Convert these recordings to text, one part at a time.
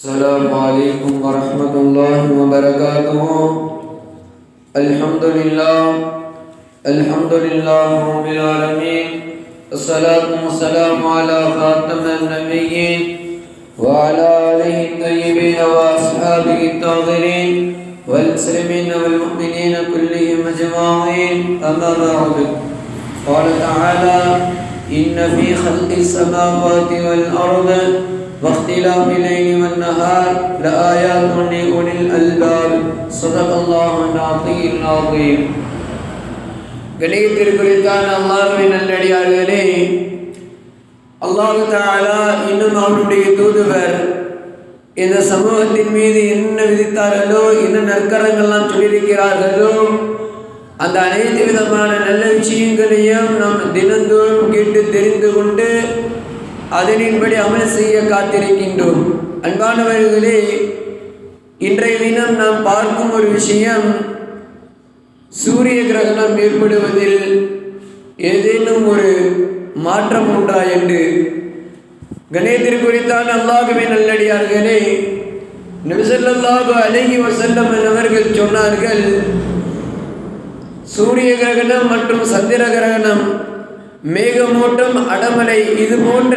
السلام عليكم ورحمة الله وبركاته. الحمد لله الحمد لله رب العالمين. الصلاة والسلام على خاتم النبيين وعلى آله الطيبين وأصحابه الطاهرين والمسلمين والمؤمنين كلهم أجمعين. أما بعد قال تعالى إن في خلق السماوات والأرض واختلاف الليل والنهار لآيات لأولي الألباب صدق الله العظيم العظيم கணியத்திற்குறித்தான் அல்லாஹ்வின் நல்லடியார்களே அல்லாஹு தாலா இன்னும் அவருடைய தூதுவர் இந்த சமூகத்தின் மீது என்ன விதித்தார்களோ என்ன நற்கரங்கள்லாம் சொல்லியிருக்கிறார்களோ அந்த அனைத்து விதமான நல்ல விஷயங்களையும் நாம் தினந்தோறும் கேட்டு தெரிந்து கொண்டு அதனின்படி அமல் செய்ய காத்திருக்கின்றோம். அன்பானவர்களே இன்றைய தினம் நாம் பார்க்கும் ஒரு விஷயம் சூரிய கிரகணம் ஏற்படுவதில் ஏதேனும் ஒரு மாற்றம் உண்டா என்று. கணேத்திற்குறித்தான் அல்லாகவே நல்லடியார்களே நபிசல்லாஹு அழகி வசல்லம் அவர்கள் சொன்னார்கள் சூரிய கிரகணம் மற்றும் சந்திர கிரகணம் மேகமூட்டம் அடமலை இது போன்ற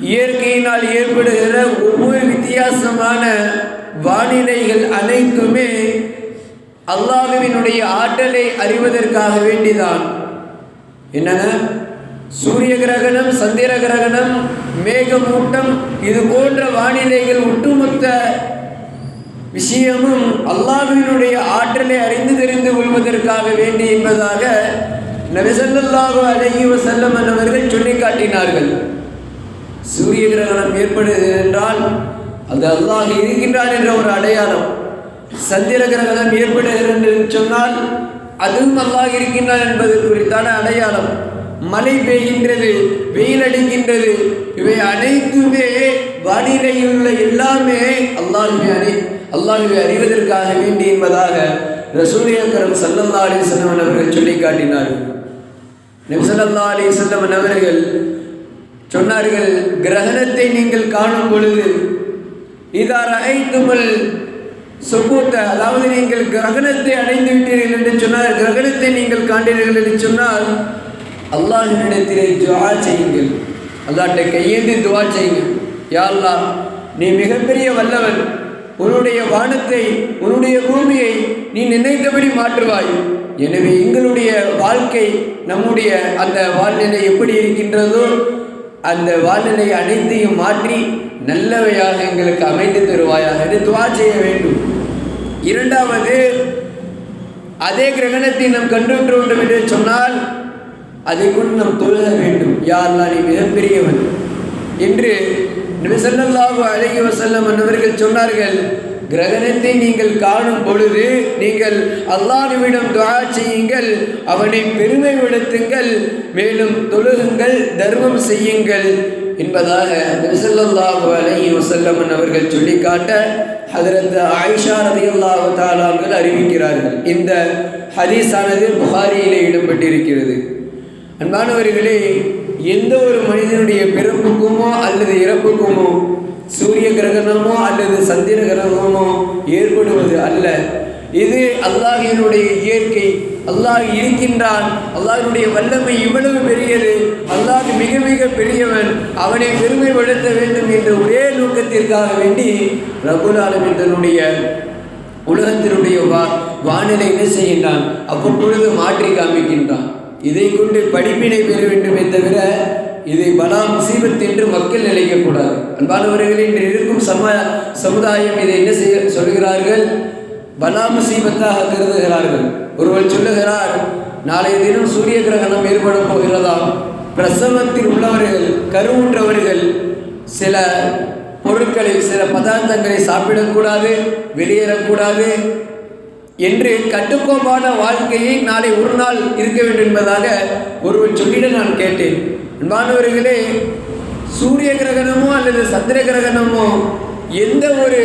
இயற்கையினால் ஏற்படுகிற ஒவ்வொரு வித்தியாசமான வானிலைகள் அனைத்துமே அல்லாஹுவினுடைய ஆற்றலை அறிவதற்காக வேண்டிதான். என்னங்க? சூரிய கிரகணம் சந்திர கிரகணம் மேகமூட்டம் இது போன்ற வானிலைகள் ஒட்டுமொத்த விஷயமும் அல்லாஹுவினுடைய ஆற்றலை அறிந்து தெரிந்து கொள்வதற்காக வேண்டி என்பதாக நபிசல்லாஹு அலஹி வசல்லம் அவர்கள் சொல்லி காட்டினார்கள். சூரிய கிரகணம் ஏற்படுது என்றால் அது அல்லாஹ் இருக்கின்றான் என்ற ஒரு அடையாளம். சந்திர கிரகணம் ஏற்படுகிறது என்று சொன்னால் அதுவும் அல்லாஹ் இருக்கின்றான் என்பது குறித்தான அடையாளம். மழை பெய்கின்றது வெயில் அடிக்கின்றது இவை அனைத்துமே வானிலையில் உள்ள எல்லாமே அல்லாஹுவை அறி அல்லாஹுவை அறிவதற்காக வேண்டி என்பதாக ரசூலியக்கரம் சல்லல்லா அலி அவர்கள் சொல்லி காட்டினார்கள். நபிசல்லா அலி செல்லவன் அவர்கள் சொன்னார்கள் கிரகணத்தை நீங்கள் காணும் பொழுது இதார் ஐத்துமல் சொப்பூத்த அதாவது நீங்கள் கிரகணத்தை அடைந்து விட்டீர்கள் என்று சொன்னால் கிரகணத்தை நீங்கள் காண்டீர்கள் என்று சொன்னால் அல்லாஹினிடத்திலே துவா செய்யுங்கள். அல்லாட்டை கையேந்தி துவா செய்யுங்கள். யாழ்லா நீ மிகப்பெரிய வல்லவன். உன்னுடைய வானத்தை உன்னுடைய பூமியை நீ நினைத்தபடி மாற்றுவாய். எனவே எங்களுடைய வாழ்க்கை நம்முடைய அந்த வாழ்நிலை எப்படி இருக்கின்றதோ அந்த வாழ்நிலை அனைத்தையும் மாற்றி நல்லவையாக எங்களுக்கு அமைத்து தருவாயாக துவா செய்ய வேண்டும். இரண்டாவது அதே கிரகணத்தை நாம் கண்டுற்ற வேண்டும் என்று சொன்னால் அதை கொண்டு நாம் தொழுக வேண்டும். யாரெல்லாம் நீ மிகப்பெரியவன்? என்று நபிசல்லாஹு அழகி வசல்லம் அவர்கள் சொன்னார்கள் கிரகணத்தை நீங்கள் காணும் பொழுது நீங்கள் அல்லாஹ்விடம் துவா செய்யுங்கள் அவனை பெருமைப்படுத்துங்கள் மேலும் தொழுகுங்கள் தர்மம் செய்யுங்கள் என்பதாக நபிசல்லாஹு அலஹி வசல்லமன் அவர்கள் சொல்லிக்காட்ட ஹதரத் ஆயிஷா ரதி அல்லாஹு தாலாங்கள் அறிவிக்கிறார்கள். இந்த ஹதீஸானது புகாரியிலே இடம்பெற்றிருக்கிறது. அன்பானவர்களே எந்த ஒரு மனிதனுடைய பிறப்புக்குமோ அல்லது இறப்புக்குமோ சூரிய கிரகணமோ அல்லது சந்திர கிரகணமோ ஏற்படுவது அல்ல. இது அல்லாஹினுடைய இயற்கை. அல்லாஹ் இருக்கின்றான். அல்லாஹினுடைய வல்லமை இவ்வளவு பெரியது. அல்லாஹ் மிக மிக பெரியவன். அவனை பெருமைப்படுத்த வேண்டும் என்ற ஒரே நோக்கத்திற்காக வேண்டி ரகுல் ஆலமின் தன்னுடைய உலகத்தினுடைய வா வானிலை என்ன செய்கின்றான்? அவ்வப்பொழுது மாற்றி காமிக்கின்றான். இதை கொண்டு படிப்பினை பெற வேண்டுமே தவிர இதை பலா முசீபத் என்று மக்கள் நினைக்கக்கூடாது அன்பானவர்கள் இன்று இருக்கும் சம சமுதாயம் இதை என்ன செய்ய சொல்கிறார்கள்? பலா முசீபத்தாக கருதுகிறார்கள். ஒருவர் சொல்லுகிறார் நாளைய தினம் சூரிய கிரகணம் ஏற்பட போகிறதாம். பிரசவத்தில் உள்ளவர்கள் கருவுற்றவர்கள் சில பொருட்களை சில பதார்த்தங்களை சாப்பிடக்கூடாது வெளியேறக்கூடாது என்று கட்டுக்கோப்பான வாழ்க்கையை நாளை ஒரு நாள் இருக்க வேண்டும் என்பதாக ஒருவர் சொல்லிட நான் கேட்டேன். அன்பானவர்களே சூரிய கிரகணமோ அல்லது சந்திர கிரகணமோ எந்த ஒரு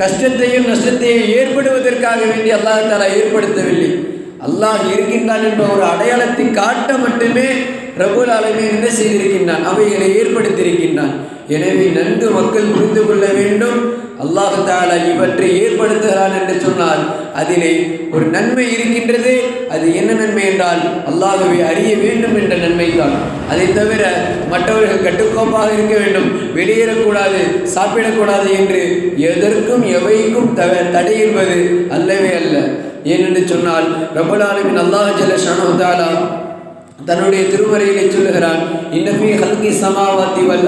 கஷ்டத்தையும் நஷ்டத்தையும் ஏற்படுவதற்காக வேண்டி அல்லாஹாலா ஏற்படுத்தவில்லை. அல்லாஹ் இருக்கின்றான் என்ற ஒரு அடையாளத்தை காட்ட மட்டுமே ரபுல் அளவில் என்ன செய்திருக்கின்றான்? அவைகளை ஏற்படுத்தியிருக்கின்றான். எனவே நன்கு மக்கள் புரிந்து கொள்ள வேண்டும். அல்லாஹு தாலா இவற்றை ஏற்படுத்துகிறான் என்று சொன்னால் அதிலே ஒரு நன்மை இருக்கின்றது அது என்ன நன்மை என்றால் அல்லாதவை அறிய வேண்டும் என்ற நன்மை தான் அதை தவிர மற்றவர்கள் கட்டுக்கோப்பாக இருக்க வேண்டும். வெளியேறக்கூடாது சாப்பிடக்கூடாது என்று எதற்கும் எவைக்கும் தவ தடை என்பது அல்லவே அல்ல. ஏனென்று சொன்னால் ரபுலாலுமின் அல்லாஹ் ஜல்ல ஷானு தாலா தன்னுடைய திருமறையிலே சொல்லுகிறான் இன்னபி ஹல்கி சமாவாத்தி வல்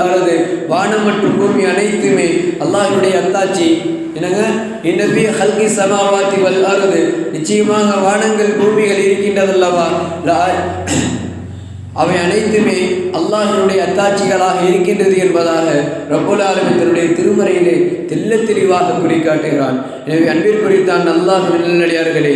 வானம் மற்றும் பூமி அனைத்துமே அல்லாஹினுடைய அத்தாச்சி என்னங்க? இன்னபி ஹல்கி சமாவாத்தி வல் நிச்சயமாக வானங்கள் பூமிகள் இருக்கின்றதல்லவா? அவை அனைத்துமே அல்லாஹினுடைய அத்தாட்சிகளாக இருக்கின்றது என்பதாக ரப்புல் ஆலமீன் தன்னுடைய திருமறையிலே தெல்ல தெளிவாக குறிக்காட்டுகிறான் எனவே அன்பிற்குறித்தான் அல்லாஹ் நல்லடியார்களே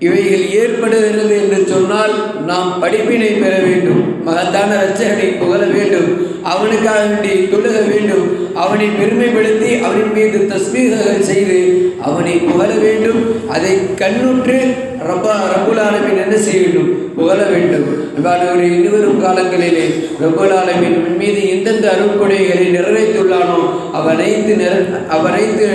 இவைகள் ஏற்படுகிறது என்று சொன்னால் நாம் படிப்பினை பெற வேண்டும் மகத்தான ரச்சகனை புகழ வேண்டும் அவனுக்காக வேண்டி தொழுக வேண்டும் அவனை பெருமைப்படுத்தி அவனின் மீது தஸ்மீகங்கள் செய்து அவனை புகழ வேண்டும். அதை கண்ணுற்று ரப்பா ரப்புல் என்ன செய்ய வேண்டும்? புகழ வேண்டும். இவ்வாறு இனிவரும் காலங்களிலே ரப்புல் உன் மீது எந்தெந்த அருட்கொடைகளை நிறைவேற்றுள்ளானோ அவனைத்து நிற அவனைத்து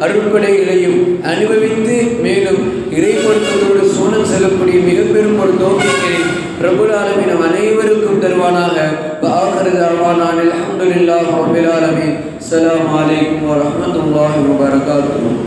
அருட்கொடைகளையும் அனுபவித்து மேலும் இறைப்பொருத்தத்தோடு சூனம் செல்லக்கூடிய மிக பெரும் ஒரு தோல்வியை பிரபுலாலமின் ஆலமீன் அனைவருக்கும் தருவானாக. ஆகிறது அருவானான் அலமதுல்லாஹ் ரபில் ஆலமீன். வலைக்கம் அலைக்கும் வரஹ்மத்துல்லாஹி